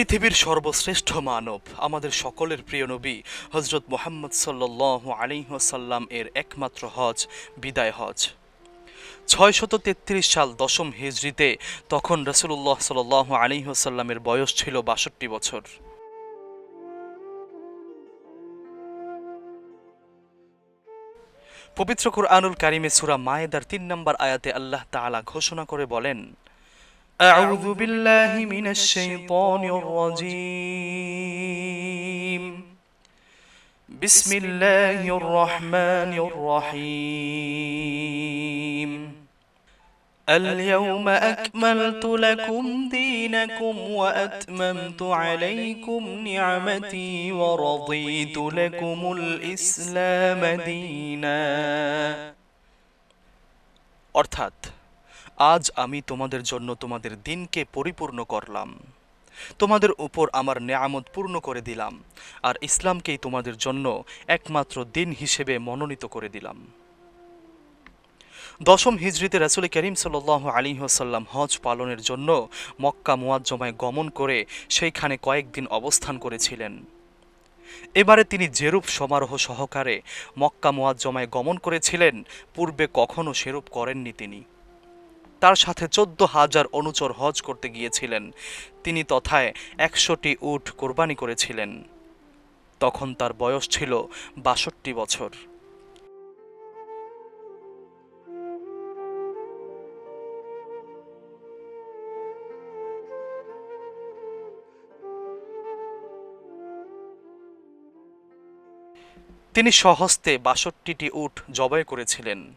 পৃথিবীর সর্বশ্রেষ্ঠ মানব, আমাদের সকলের প্রিয় নবী হজরত মোহাম্মদ সাল্লাহ আলিহাসাল্লাম এর একমাত্র হজ, বিদায় হজ। ছয়শত তেত্রিশ সাল দশম হিজরিতে তখন রসুল্লাহ সাল আলিহাসাল্লামের বয়স ছিল বাষট্টি বছর। পবিত্র কুরআনুল কারিমে সুরা মায়েদার তিন নম্বর আয়াতে আল্লাহ তাআলা ঘোষণা করে বলেন أعوذ بالله من الشيطان الرجيم بسم الله الرحمن الرحيم اليوم أكملت لكم دينكم وأتممت عليكم نعمتي ورضيت لكم الإسلام دينا অর্থাৎ আজ আমি তোমাদের জন্য তোমাদের দিনকে পরিপূর্ণ করলাম। তোমাদের উপর আমার নেয়ামত পূর্ণ করে দিলাম, আর ইসলামকেই তোমাদের জন্য একমাত্র দিন হিসেবে মনোনীত করে দিলাম। দশম হিজড়িতে রাসুল করিম সাল আলী সাল্লাম হজ পালনের জন্য মক্কা মুয়াজ্জমায় গমন করে সেইখানে কয়েকদিন অবস্থান করেছিলেন। এবারে তিনি যেরূপ সমারোহ সহকারে মক্কা মুয়াজ্জমায় গমন করেছিলেন, পূর্বে কখনো সেরূপ করেননি তিনি। তার সাথে চোদ্দ হাজার অনুচর হজ করতে গিয়েছিলেন। তিনি তথায় একশোটি উট কোরবানি করেছিলেন। তখন তার বয়স ছিল বাষট্টি বছর। তিনি সহস্তে বাষট্টিটি উট জবাই করেছিলেন।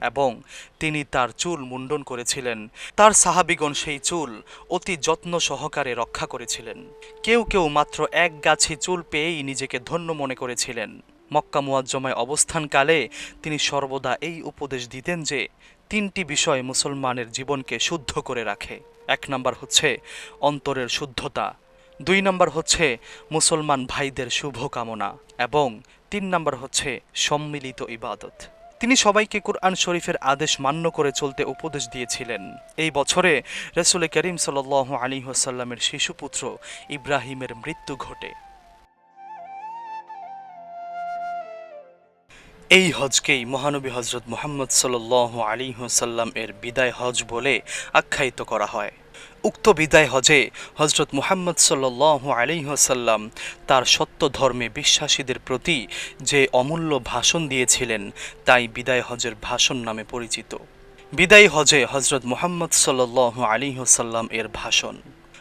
এবং তিনি তার চুল মুন্ডন করেছিলেন। তার সাহাবিগণ সেই চুল অতি যত্ন সহকারে রক্ষা করেছিলেন। কেউ কেউ মাত্র এক গাছি চুল পেয়েই নিজেকে ধন্য মনে করেছিলেন। মক্কা মুয়াজ্জমায় অবস্থানকালে তিনি সর্বদা এই উপদেশ দিতেন যে, তিনটি বিষয় মুসলমানের জীবনকে শুদ্ধ করে রাখে। এক নম্বর হচ্ছে অন্তরের শুদ্ধতা। দুই নম্বর হচ্ছে মুসলমান ভাইদের শুভ কামনা এবং তিন নম্বর হচ্ছে সম্মিলিত ইবাদত। তিনি সবাইকে কুরআন শরীফের আদেশ মান্য করে চলতে উপদেশ দিয়েছিলেন। এই বছরে রসুল করিম সাল আলী হাসাল্লামের শিশুপুত্র ইব্রাহিমের মৃত্যু ঘটে। এই হজকেই মহানবী হজরত মোহাম্মদ সাল আলী সাল্লাম এর বিদায় হজ বলে আখ্যায়িত করা হয়। উক্ত বিদায় হজে হজরত মুহাম্মদ সাল্লাহ আলিহাসাল্লাম তার সত্য ধর্মে বিশ্বাসীদের প্রতি যে অমূল্য ভাষণ দিয়েছিলেন, তাই বিদায় হজের ভাষণ নামে পরিচিত। বিদায় হজে হজরত মুহাম্মদ সাল্লাহ আলিহাসাল্লাম এর ভাষণ।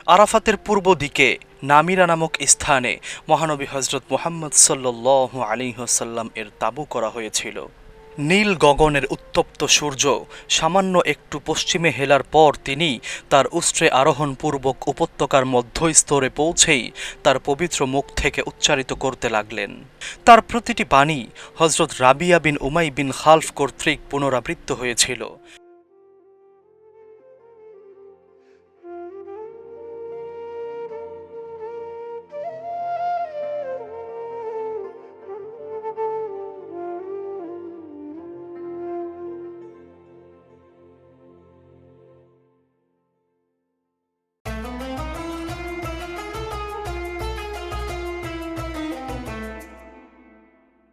আরাফাতের পূর্ব দিকে নামিরা নামক স্থানে মহানবী হজরত মুহাম্মদ সাল্লাহ আলিহাসাল্লাম এর তাবু করা হয়েছিল। নীল গগনের উত্তপ্ত সূর্য সামান্য একটু পশ্চিমে হেলার পর তিনি তার উষ্ট্রে আরোহণপূর্বক উপত্যকার মধ্যস্তরে পৌঁছেই তার পবিত্র মুখ থেকে উচ্চারিত করতে লাগলেন। তার প্রতিটি বাণী হজরত রাবিয়া বিন উমাই বিন খালফ কর্তৃক পুনরাবৃত্ত হয়েছিল।